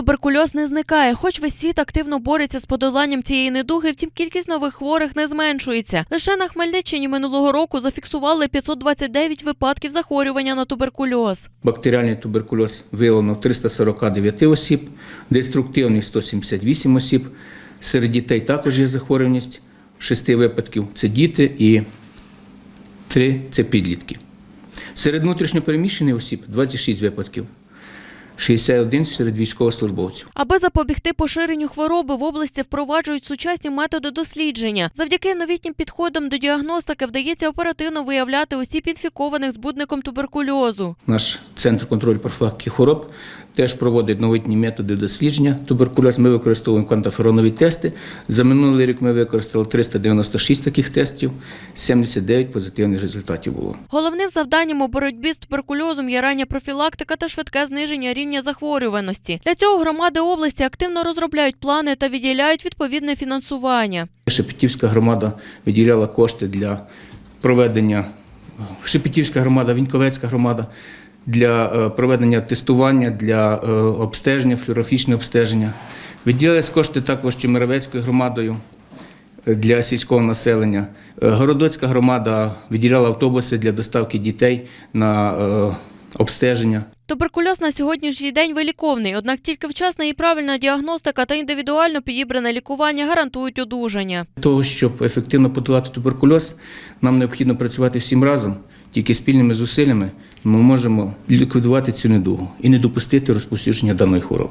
Туберкульоз не зникає, хоч весь світ активно бореться з подоланням цієї недуги, втім кількість нових хворих не зменшується. Лише на Хмельниччині минулого року зафіксували 529 випадків захворювання на туберкульоз. Бактеріальний туберкульоз виявлено в 349 осіб, деструктивний 178 осіб. Серед дітей також є захворюваність 6 випадків це діти і 3 це підлітки. Серед внутрішньопереміщених осіб 26 випадків, 61 серед військовослужбовців. Аби запобігти поширенню хвороби, в області впроваджують сучасні методи дослідження. Завдяки новітнім підходам до діагностики вдається оперативно виявляти осіб інфікованих збудником туберкульозу. Наш центр контролю профілактики хвороб теж проводить новітні методи дослідження туберкульозу. Ми використовуємо квантоферонові тести. За минулий рік ми використали 396 таких тестів, 79 позитивних результатів було. Головним завданням у боротьбі з туберкульозом є рання профілактика та швидке зниження рівня захворюваності. Для цього громади області активно розробляють плани та виділяють відповідне фінансування. Шепетівська громада виділяла кошти для проведення Шепетівська громада, Віньковецька громада для е, проведення тестування, для е, обстеження, флюорографічного обстеження. Виділялись кошти також Чемеровецькою громадою е, для сільського населення. Городоцька громада виділяла автобуси для доставки дітей на обстеження. Туберкульоз на сьогоднішній день виліковний, однак тільки вчасна і правильна діагностика та індивідуально підібране лікування гарантують одужання. Для того, щоб ефективно подолати туберкульоз, нам необхідно працювати всім разом. Тільки спільними зусиллями ми можемо ліквідувати цю недугу і не допустити розповсюдження даної хвороби.